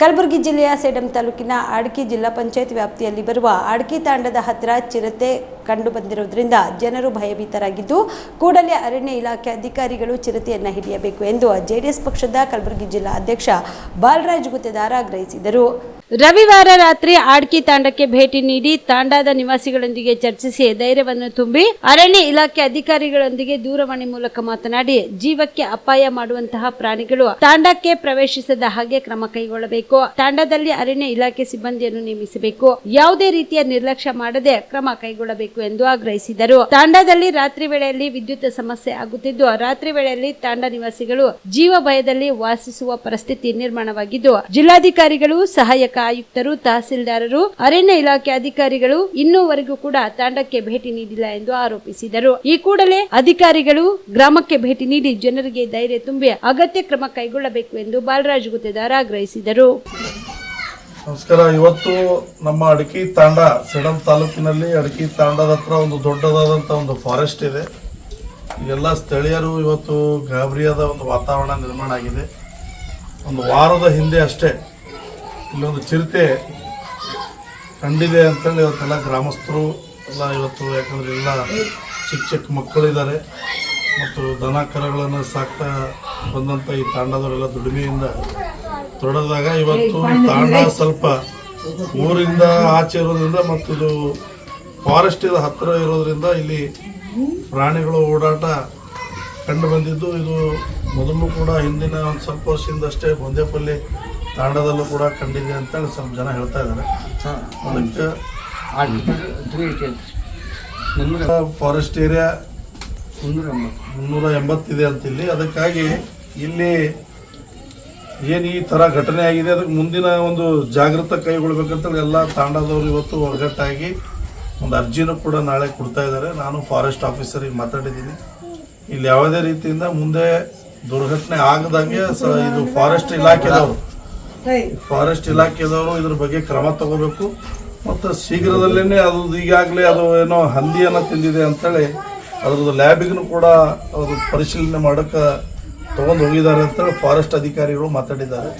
ಕಲಬುರಗಿ ಜಿಲ್ಲೆಯ ಸೇಡಂ ತಾಲೂಕಿನ ಆಡ್ಕಿ ಜಿಲ್ಲಾ ಪಂಚಾಯತ್ ವ್ಯಾಪ್ತಿಯಲ್ಲಿ ಬರುವ ಆಡ್ಕಿ ತಾಂಡದ ಹತ್ತಿರ ಚಿರತೆ ಕಂಡು ಬಂದಿರುವುದರಿಂದ ಜನರು ಭಯಭೀತರಾಗಿದ್ದು ಕೂಡಲೇ ಅರಣ್ಯ ಇಲಾಖೆ ಅಧಿಕಾರಿಗಳು ಚಿರತೆಯನ್ನು ಹಿಡಿಯಬೇಕು ಎಂದು ಜೆಡಿಎಸ್ ಪಕ್ಷದ ಕಲಬುರಗಿ ಜಿಲ್ಲಾ ಅಧ್ಯಕ್ಷ ಬಾಲರಾಜ್ ಗುತ್ತೆದಾರ ಆಗ್ರಹಿಸಿದರು. ರವಿವಾರ ರಾತ್ರಿ ಆಡ್ಕಿ ತಾಂಡಕ್ಕೆ ಭೇಟಿ ನೀಡಿ ತಾಂಡಾದ ನಿವಾಸಿಗಳೊಂದಿಗೆ ಚರ್ಚಿಸಿ ಧೈರ್ಯವನ್ನು ತುಂಬಿ ಅರಣ್ಯ ಇಲಾಖೆ ಅಧಿಕಾರಿಗಳೊಂದಿಗೆ ದೂರವಾಣಿ ಮೂಲಕ ಮಾತನಾಡಿ ಜೀವಕ್ಕೆ ಅಪಾಯ ಮಾಡುವಂತಹ ಪ್ರಾಣಿಗಳು ತಾಂಡಕ್ಕೆ ಪ್ರವೇಶಿಸದ ಹಾಗೆ ಕ್ರಮ ಕೈಗೊಳ್ಳಬೇಕು. ತಾಂಡದಲ್ಲಿ ಅರಣ್ಯ ಇಲಾಖೆ ಸಿಬ್ಬಂದಿಯನ್ನು ನೇಮಿಸಬೇಕು. ಯಾವುದೇ ರೀತಿಯ ನಿರ್ಲಕ್ಷ್ಯ ಮಾಡದೆ ಕ್ರಮ ಕೈಗೊಳ್ಳಬೇಕು ಎಂದು ಆಗ್ರಹಿಸಿದರು. ತಾಂಡಾದಲ್ಲಿ ರಾತ್ರಿ ವೇಳೆಯಲ್ಲಿ ವಿದ್ಯುತ್ ಸಮಸ್ಯೆ ಆಗುತ್ತಿದ್ದು, ರಾತ್ರಿ ವೇಳೆಯಲ್ಲಿ ತಾಂಡ ನಿವಾಸಿಗಳು ಜೀವ ಭಯದಲ್ಲಿ ವಾಸಿಸುವ ಪರಿಸ್ಥಿತಿ ನಿರ್ಮಾಣವಾಗಿದ್ದು, ಜಿಲ್ಲಾಧಿಕಾರಿಗಳು, ಸಹಾಯಕ ಆಯುಕ್ತರು, ತಹಸೀಲ್ದಾರರು, ಅರಣ್ಯ ಇಲಾಖೆ ಅಧಿಕಾರಿಗಳು ಇನ್ನೂವರೆಗೂ ಕೂಡ ತಾಂಡಕ್ಕೆ ಭೇಟಿ ನೀಡಿಲ್ಲ ಎಂದು ಆರೋಪಿಸಿದರು. ಈ ಕೂಡಲೇ ಅಧಿಕಾರಿಗಳು ಗ್ರಾಮಕ್ಕೆ ಭೇಟಿ ನೀಡಿ ಜನರಿಗೆ ಧೈರ್ಯ ತುಂಬಿ ಅಗತ್ಯ ಕ್ರಮ ಕೈಗೊಳ್ಳಬೇಕು ಎಂದು ಬಾಲರಾಜ್ ಗುತ್ತೇದಾರ್ ಆಗ್ರಹಿಸಿದರು. ನಮಸ್ಕಾರ. ಇವತ್ತು ನಮ್ಮ ಅಡಕಿ ತಾಂಡ, ಸೇಡಂ ತಾಲೂಕಿನಲ್ಲಿ ಅಡಕಿ ತಾಂಡದ ಹತ್ರ ಒಂದು ದೊಡ್ಡದಾದಂಥ ಒಂದು ಫಾರೆಸ್ಟ್ ಇದೆ. ಎಲ್ಲ ಸ್ಥಳೀಯರು ಇವತ್ತು ಗಾಬರಿಯಾದ ಒಂದು ವಾತಾವರಣ ನಿರ್ಮಾಣ ಆಗಿದೆ. ಒಂದು ವಾರದ ಹಿಂದೆ ಅಷ್ಟೇ ಇಲ್ಲೊಂದು ಚಿರತೆ ಕಂಡಿದೆ ಅಂತೇಳಿ ಇವತ್ತೆಲ್ಲ ಗ್ರಾಮಸ್ಥರು ಎಲ್ಲ ಇವತ್ತು, ಯಾಕಂದ್ರೆ ಎಲ್ಲ ಚಿಕ್ಕ ಚಿಕ್ಕ ಮಕ್ಕಳಿದ್ದಾರೆ. ಮತ್ತು ದನ ಕರಗಳನ್ನು ಸಾಕ್ತಾ ಬಂದಂಥ ಈ ತಾಂಡದವರೆಲ್ಲ ದುಡಿಮೆಯಿಂದ ತೊಡದಾಗ ಇವತ್ತು ತಾಂಡ ಸ್ವಲ್ಪ ಊರಿಂದ ಆಚೆ ಇರೋದ್ರಿಂದ ಮತ್ತು ಇದು ಫಾರೆಸ್ಟ್ ಇದು ಹತ್ತಿರ ಇರೋದ್ರಿಂದ ಇಲ್ಲಿ ಪ್ರಾಣಿಗಳು ಓಡಾಟ ಕಂಡು ಬಂದಿದ್ದು. ಇದು ಮೊದಲು ಕೂಡ ಹಿಂದಿನ ಒಂದು ಸ್ವಲ್ಪ ವರ್ಷದಿಂದ ಅಷ್ಟೇ ಗೊಂದೆಪಲ್ಲಿ ತಾಂಡದಲ್ಲೂ ಕೂಡ ಕಂಡಿದೆ ಅಂತೇಳಿ ಸ್ವಲ್ಪ ಜನ ಹೇಳ್ತಾ ಇದ್ದಾರೆ. ಅದಕ್ಕೆ ಫಾರೆಸ್ಟ್ ಏರಿಯಾ ಮುನ್ನೂರ ಎಂಬತ್ತಿದೆ ಅಂತ ಇಲ್ಲಿ ಅದಕ್ಕಾಗಿ ಇಲ್ಲಿ ಏನು ಈ ಥರ ಘಟನೆ ಆಗಿದೆ? ಅದಕ್ಕೆ ಮುಂದಿನ ಒಂದು ಜಾಗೃತ ಕೈಗೊಳ್ಬೇಕಂತೇಳಿ ಎಲ್ಲ ತಾಂಡದವರು ಇವತ್ತು ಒಗ್ಗಟ್ಟಾಗಿ ಒಂದು ಅರ್ಜಿನೂ ಕೂಡ ನಾಳೆ ಕೊಡ್ತಾ ಇದ್ದಾರೆ. ನಾನು ಫಾರೆಸ್ಟ್ ಆಫೀಸರಿಗೆ ಮಾತಾಡಿದ್ದೀನಿ. ಇಲ್ಲಿ ಯಾವುದೇ ರೀತಿಯಿಂದ ಮುಂದೆ ದುರ್ಘಟನೆ ಆಗದಂಗೆ ಇದು ಫಾರೆಸ್ಟ್ ಇಲಾಖೆದವರು ಫಾರೆಸ್ಟ್ ಇಲಾಖೆದವರು ಇದ್ರ ಬಗ್ಗೆ ಕ್ರಮ ತಗೋಬೇಕು. ಮತ್ತು ಶೀಘ್ರದಲ್ಲೇ ಅದು ಈಗಾಗಲೇ ಅದು ಏನೋ ಹಂದಿಯನ್ನು ತಿಂದಿದೆ ಅಂತೇಳಿ ಅದ್ರದ್ದು ಲ್ಯಾಬಿಗೂ ಕೂಡ ಅದು ಪರಿಶೀಲನೆ ಮಾಡೋಕ್ಕೆ ತೊಗೊಂಡು ಹೋಗಿದ್ದಾರೆ ಅಂತೇಳಿ ಫಾರೆಸ್ಟ್ ಅಧಿಕಾರಿಗಳು ಮಾತಾಡಿದ್ದಾರೆ.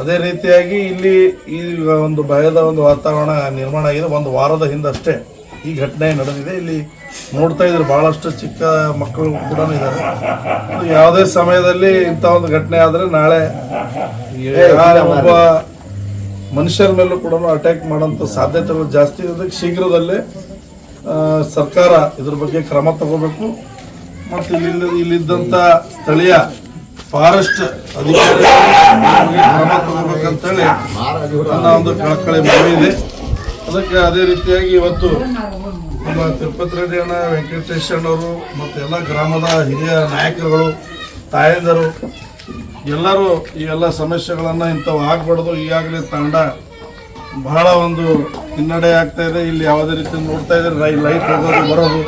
ಅದೇ ರೀತಿಯಾಗಿ ಇಲ್ಲಿ ಈಗ ಒಂದು ಭಯದ ಒಂದು ವಾತಾವರಣ ನಿರ್ಮಾಣ ಆಗಿದೆ. ಒಂದು ವಾರದ ಹಿಂದಷ್ಟೇ ಈ ಘಟನೆ ನಡೆದಿದೆ. ಇಲ್ಲಿ ನೋಡ್ತಾ ಇದ್ರೆ ಬಹಳಷ್ಟು ಚಿಕ್ಕ ಮಕ್ಕಳು ಕೂಡ ಇದ್ದಾರೆ. ಯಾವುದೇ ಸಮಯದಲ್ಲಿ ಇಂಥ ಒಂದು ಘಟನೆ ಆದರೆ ನಾಳೆ ಒಬ್ಬ ಮನುಷ್ಯರ ಮೇಲೂ ಕೂಡ ಅಟ್ಯಾಕ್ ಮಾಡೋಂಥ ಸಾಧ್ಯತೆಗಳು ಜಾಸ್ತಿ ಇರೋದಕ್ಕೆ ಶೀಘ್ರದಲ್ಲೇ ಸರ್ಕಾರ ಇದ್ರ ಬಗ್ಗೆ ಕ್ರಮ ತಗೋಬೇಕು. ಮತ್ತು ಇಲ್ಲಿ ಇಲ್ಲಿದ್ದಂಥ ಸ್ಥಳೀಯ ಫಾರೆಸ್ಟ್ ಅಧಿಕಾರಿ ಕ್ರಮ ತಗೋಬೇಕಂತೇಳಿ ನನ್ನ ಒಂದು ಕಳಕಳಿ ಮನವಿ ಇದೆ. ಅದಕ್ಕೆ ಅದೇ ರೀತಿಯಾಗಿ ಇವತ್ತು ನಮ್ಮ ತಿರುಪತಿ ರೆಡ್ಡಿ ಅಣ್ಣ ವೆಂಕಟೇಶ್ ಅಣ್ಣವರು ಮತ್ತು ಎಲ್ಲ ಗ್ರಾಮದ ಹಿರಿಯ ನಾಯಕರುಗಳು, ತಾಯಂದರು, ಎಲ್ಲರೂ ಈ ಎಲ್ಲ ಸಮಸ್ಯೆಗಳನ್ನು ಇಂಥವು ಆಗಬಾರ್ದು. ಈಗಾಗಲೇ ತಂಡ ಬಹಳ ಒಂದು ಹಿನ್ನಡೆ ಆಗ್ತಾ ಇದೆ. ಇಲ್ಲಿ ಯಾವುದೇ ರೀತಿ ನೋಡ್ತಾ ಇದ್ದಾರೆ. ಲೈಟ್ ಹೋಗೋದು, ಬರೋದು.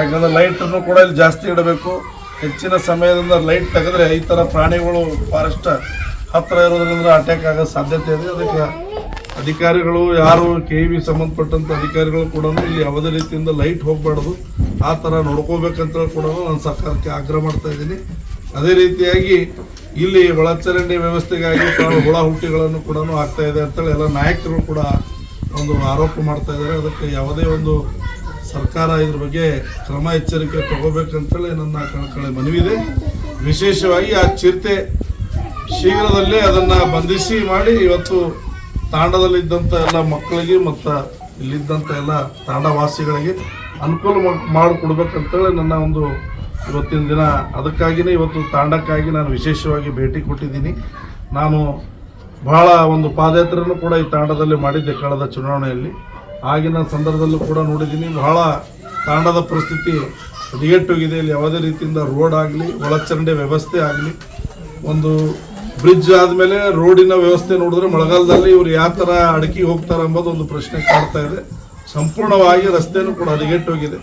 ಯಾಕಂದ್ರೆ ಲೈಟನ್ನು ಕೂಡ ಇಲ್ಲಿ ಜಾಸ್ತಿ ಇಡಬೇಕು. ಹೆಚ್ಚಿನ ಸಮಯದಿಂದ ಲೈಟ್ ತೆಗೆದ್ರೆ ಈ ಥರ ಪ್ರಾಣಿಗಳು ಫಾರೆಸ್ಟ್ ಹತ್ತಿರ ಇರೋದ್ರಿಂದ ಅಟ್ಯಾಕ್ ಆಗೋ ಸಾಧ್ಯತೆ ಇದೆ. ಅದಕ್ಕೆ ಅಧಿಕಾರಿಗಳು ಯಾರು ಕೆ ವಿ ಸಂಬಂಧಪಟ್ಟಂತ ಅಧಿಕಾರಿಗಳು ಕೂಡ ಇಲ್ಲಿ ಯಾವುದೇ ರೀತಿಯಿಂದ ಲೈಟ್ ಹೋಗಬಾರ್ದು. ಆ ಥರ ನೋಡ್ಕೋಬೇಕಂತ ಕೂಡ ನಾನು ಸರ್ಕಾರಕ್ಕೆ ಆಗ್ರಹ ಮಾಡ್ತಾ ಇದ್ದೀನಿ. ಅದೇ ರೀತಿಯಾಗಿ ಇಲ್ಲಿ ಒಳಚರಂಡಿ ವ್ಯವಸ್ಥೆಗಾಗಿ ಹುಳ ಹುಟ್ಟಿಗಳನ್ನು ಕೂಡ ಆಗ್ತಾ ಇದೆ ಅಂತೇಳಿ ಎಲ್ಲ ನಾಯಕರು ಕೂಡ ಒಂದು ಆರೋಪ ಮಾಡ್ತಾ ಇದ್ದಾರೆ. ಅದಕ್ಕೆ ಯಾವುದೇ ಒಂದು ಸರ್ಕಾರ ಇದ್ರ ಬಗ್ಗೆ ಕ್ರಮ ಎಚ್ಚರಿಕೆ ತಗೋಬೇಕಂತೇಳಿ ನನ್ನ ಕಳ್ಕೊಳ್ಳೆ ಮನವಿ ಇದೆ ವಿಶೇಷವಾಗಿ ಆ ಚಿರತೆ ಶೀಘ್ರದಲ್ಲೇ ಅದನ್ನು ಬಂಧಿಸಿ ಮಾಡಿ ಇವತ್ತು ತಾಂಡದಲ್ಲಿದ್ದಂಥ ಎಲ್ಲ ಮಕ್ಕಳಿಗೆ ಮತ್ತು ಇಲ್ಲಿದ್ದಂಥ ಎಲ್ಲ ತಾಂಡವಾಸಿಗಳಿಗೆ ಅನುಕೂಲ ಮಾಡಿಕೊಡ್ಬೇಕಂತೇಳಿ ನನ್ನ ಒಂದು ಇವತ್ತಿನ ದಿನ ಅದಕ್ಕಾಗಿಯೇ ಇವತ್ತು ತಾಂಡಕ್ಕಾಗಿ ನಾನು ವಿಶೇಷವಾಗಿ ಭೇಟಿ ಕೊಟ್ಟಿದ್ದೀನಿ. ನಾನು ಬಹಳ ಒಂದು ಪಾದಯಾತ್ರೆಯನ್ನು ಕೂಡ ಈ ತಾಂಡದಲ್ಲಿ ಮಾಡಿದ್ದೆ ಕಳೆದ ಚುನಾವಣೆಯಲ್ಲಿ. ಆಗಿನ ಸಂದರ್ಭದಲ್ಲೂ ಕೂಡ ನೋಡಿದ್ದೀನಿ. ಬಹಳ ತಾಂಡದ ಪರಿಸ್ಥಿತಿ ಹದಗೆಟ್ಟೋಗಿದೆ ಇಲ್ಲಿ ಯಾವುದೇ ರೀತಿಯಿಂದ ರೋಡ್ ಆಗಲಿ, ಒಳಚರಂಡಿ ವ್ಯವಸ್ಥೆ ಆಗಲಿ, ಒಂದು ಬ್ರಿಡ್ಜ್ ಆದಮೇಲೆ ರೋಡಿನ ವ್ಯವಸ್ಥೆ ನೋಡಿದ್ರೆ ಮಳೆಗಾಲದಲ್ಲಿ ಇವರು ಯಾವ ಥರ ಅಡಕಿ ಹೋಗ್ತಾರೆ ಎಂಬುದು ಒಂದು ಪ್ರಶ್ನೆ ಕಾಡ್ತಾ ಇದೆ. ಸಂಪೂರ್ಣವಾಗಿ ರಸ್ತೆಯೂ ಕೂಡ ಹದಗೆಟ್ಟೋಗಿದೆ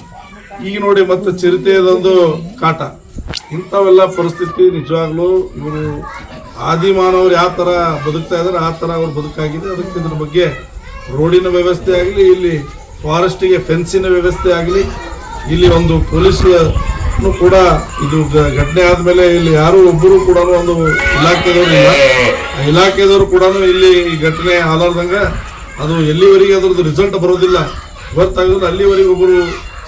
ಈಗ ನೋಡಿ ಮತ್ತೆ ಚಿರತೆಯದೊಂದು ಕಾಟ. ಇಂಥವೆಲ್ಲ ಪರಿಸ್ಥಿತಿ ನಿಜವಾಗ್ಲೂ ಇವರು ಆದಿಮಾನವ್ರು ಯಾವ ಥರ ಬದುಕ್ತಾ ಇದ್ದಾರೆ, ಆ ಥರ ಅವ್ರು ಬದುಕಾಗಿದೆ. ಅದಕ್ಕೆ ಇದ್ರ ಬಗ್ಗೆ ರೋಡಿನ ವ್ಯವಸ್ಥೆ ಆಗಲಿ, ಇಲ್ಲಿ ಫಾರೆಸ್ಟಿಗೆ ಫೆನ್ಸಿನ ವ್ಯವಸ್ಥೆ ಆಗಲಿ, ಇಲ್ಲಿ ಒಂದು ಪೊಲೀಸ್ ಕೂಡ ಇದು ಘಟನೆ ಆದ್ಮೇಲೆ ಇಲ್ಲಿ ಯಾರು ಒಬ್ಬರು ಕೂಡ ಒಂದು ಇಲಾಖೆದವರು ಇಲ್ಲ. ಇಲಾಖೆದವರು ಕೂಡ ಇಲ್ಲಿ ಈ ಘಟನೆ ಆಲಾರ್ದಂಗ ಅದು ಎಲ್ಲಿವರೆಗೆ ಅದ್ರದ್ದು ರಿಸಲ್ಟ್ ಬರೋದಿಲ್ಲ. ಗೊತ್ತಾಗಿದ್ರೆ ಅಲ್ಲಿವರೆಗೆ ಒಬ್ಬರು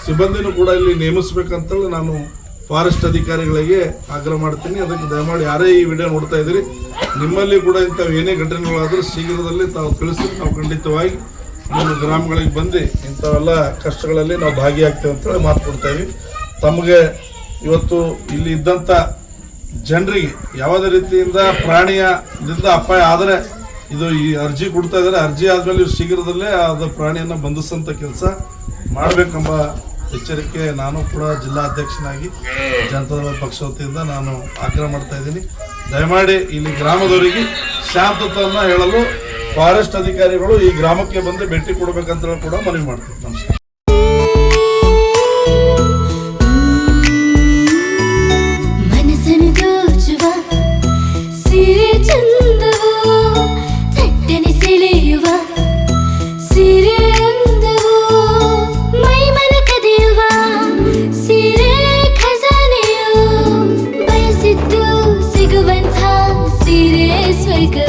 ಸಿಬ್ಬಂದಿನೂ ಕೂಡ ಇಲ್ಲಿ ನೇಮಿಸ್ಬೇಕಂತೇಳಿ ನಾನು ಫಾರೆಸ್ಟ್ ಅಧಿಕಾರಿಗಳಿಗೆ ಆಗ್ರಹ ಮಾಡ್ತೀನಿ. ಅದಕ್ಕೆ ದಯಮಾಡಿ ಯಾರೇ ಈ ವಿಡಿಯೋ ನೋಡ್ತಾ ಇದ್ದೀರಿ, ನಿಮ್ಮಲ್ಲಿ ಕೂಡ ಇಂಥವು ಏನೇ ಘಟನೆಗಳಾದರೂ ಶೀಘ್ರದಲ್ಲಿ ತಾವು ತಿಳಿಸಿ ನಾವು ಖಂಡಿತವಾಗಿ ನಮ್ಮ ಗ್ರಾಮಗಳಿಗೆ ಬಂದು ಇಂಥವೆಲ್ಲ ಕಷ್ಟಗಳಲ್ಲಿ ನಾವು ಭಾಗಿಯಾಗ್ತೇವೆ ಅಂತೇಳಿ ಮಾತು ಕೊಡ್ತೇವೆ ತಮಗೆ ಇವತ್ತು ಇಲ್ಲಿ ಇದ್ದಂಥ ಜನರಿಗೆ ಯಾವುದೇ ರೀತಿಯಿಂದ ಪ್ರಾಣಿಯದಿಂದ ಅಪಾಯ ಆದರೆ ಇದು ಈ ಅರ್ಜಿ ಕೊಡ್ತಾ ಇದ್ದಾರೆ. ಅರ್ಜಿ ಆದಮೇಲೆ ಶೀಘ್ರದಲ್ಲೇ ಅದು ಪ್ರಾಣಿಯನ್ನು ಬಂಧಿಸಂತ ಕೆಲಸ ಮಾಡಬೇಕೆಂಬ ಎಚ್ಚರಿಕೆ ನಾನು ಕೂಡ ಜಿಲ್ಲಾ ಅಧ್ಯಕ್ಷನಾಗಿ ಜನತಾ ಪಕ್ಷ ವತಿಯಿಂದ ನಾನು ಆಗ್ರಹ ಮಾಡ್ತಾ ಇದ್ದೀನಿ. ದಯಮಾಡಿ ಇಲ್ಲಿ ಗ್ರಾಮದವರಿಗೆ ಶಾಂತತೆಯನ್ನು ಹೇಳಲು ಫಾರೆಸ್ಟ್ ಅಧಿಕಾರಿಗಳು ಈ ಗ್ರಾಮಕ್ಕೆ ಬಂದು ಭೇಟಿ ಕೊಡಬೇಕಂತ ಕೂಡ ಮನವಿ ಮಾಡ್ತೀನಿ. ನಮಸ್ಕಾರ. Take a